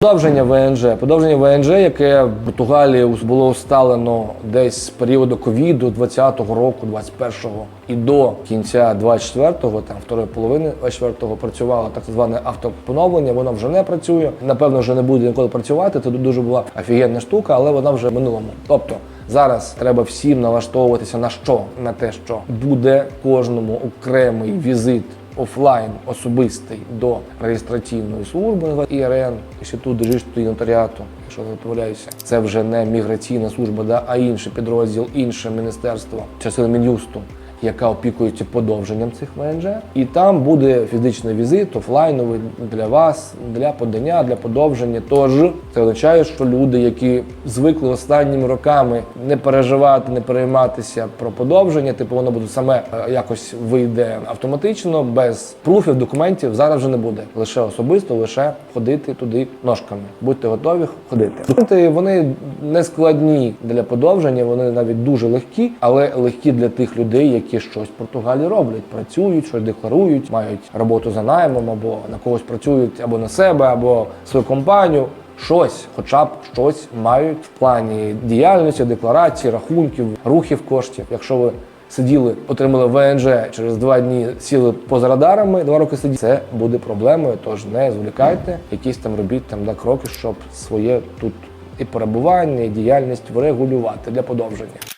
Подовження ВНЖ. Подовження ВНЖ, яке в Португалії було усталено десь з періоду ковіду 20-го року, 21-го і до кінця 24-го, там второї половини 24-го працювало так зване автопоновлення. Воно вже не працює. Напевно, вже не буде ніколи працювати. Це дуже була офігенна штука, але вона вже в минулому. Тобто зараз треба всім налаштовуватися на що? На те, що буде кожному окремий візит офлайн особистий до реєстраційної служби ІРН, Інститут реєстру і нотаріату, якщо не помиляюся, це вже не міграційна служба, да, а інший підрозділ, інше міністерство, частина Мін'юсту, яка опікується подовженням цих ВНЖ. І там буде фізичний візит, офлайновий для вас, для подання, для подовження. Тож це означає, що люди, які звикли останніми роками не переживати, не перейматися про подовження, типу воно буде саме е, якось вийде автоматично, без пруфів, документів зараз вже не буде. Лише особисто, лише ходити туди ножками. Будьте готові ходити. Документи вони не складні для подовження, вони навіть дуже легкі, але легкі для тих людей, які щось в Португалії роблять, працюють, щось декларують, мають роботу за наймом, або на когось працюють або на себе, або свою компанію. Щось, хоча б щось мають в плані діяльності, декларації, рахунків, рухів коштів. Якщо ви сиділи, отримали ВНЖ через два дні, сіли поза радарами, два роки сиділи, це буде проблемою. Тож не зволікайте, якісь там робіть там да, кроки, щоб своє тут і перебування, і діяльність врегулювати для подовження.